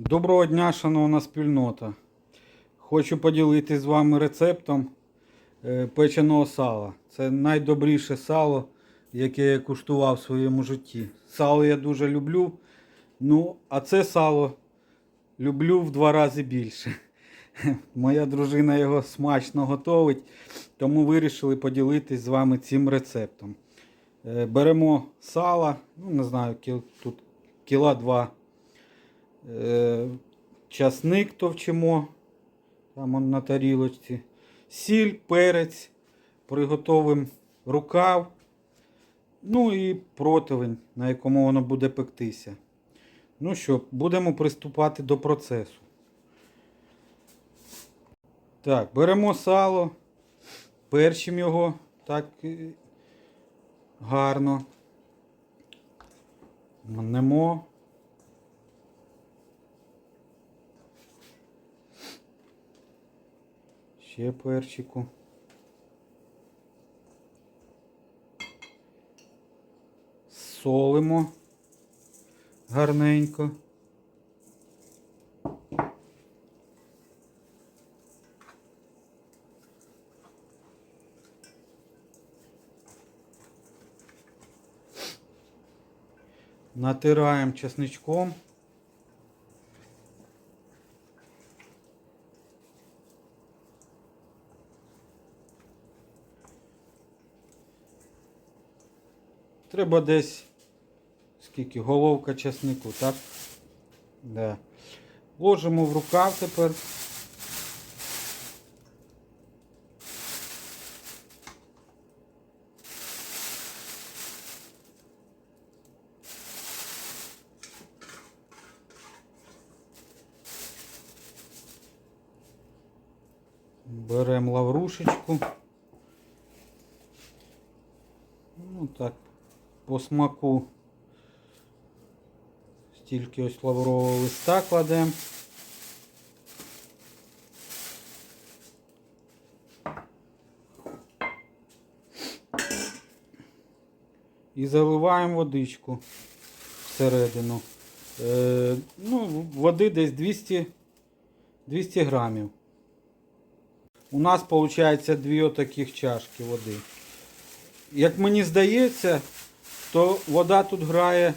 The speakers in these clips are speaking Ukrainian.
Доброго дня, шановна спільнота. Хочу поділитися з вами рецептом е, печеного сала. Це найдобріше сало, яке я куштував в своєму житті. Сало я дуже люблю. Ну, а це сало люблю в два рази більше. Моя дружина його смачно готовить, тому вирішили поділитись з вами цим рецептом. Е, Беремо сало, ну не знаю, тут кіла два часник товчимо, там на тарілочці, сіль, перець, приготовимо рукав, ну і противень, на якому воно буде пектися. Ну що, будемо приступати до процесу. Так, беремо сало, перчимо його так е, гарно. Мнемо. Ще перчику. Солимо гарненько. Натираємо чесничком. Треба десь скільки головка часнику, так? Да. Ложимо в рукав тепер. Беремо лаврушечку. Ну так, по смаку стільки ось лаврового листа кладемо. І заливаємо водичку всередину. Е, ну, води десь 200, 200 грамів. У нас виходить дві отаких чашки води. Як мені здається, то вода тут грає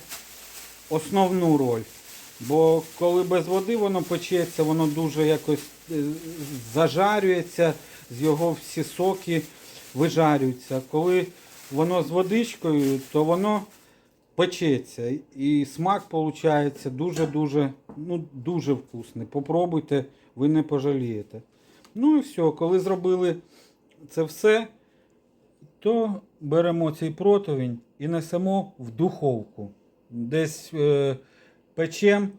основну роль. Бо коли без води воно печеться, воно дуже якось е, зажарюється, з його всі соки вижарюються. Коли воно з водичкою, то воно печеться. І смак виходить дуже-дуже ну, дуже вкусний. Попробуйте, ви не пожалієте. Ну і все, коли зробили це все, то беремо цей противень і несемо в духовку. Десь е, печем,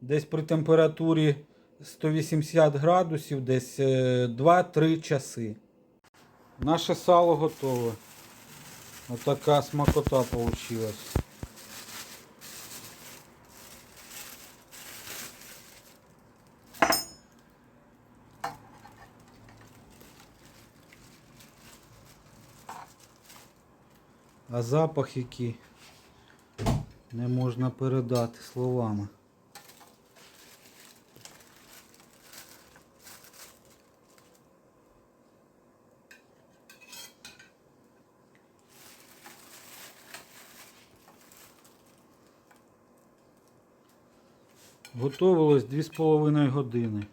десь при температурі 180 градусів, десь е, 2-3 часи. Наше сало готове. Отака смакота вийшла. А запах який не можна передати словами. Готовилось 2,5 години.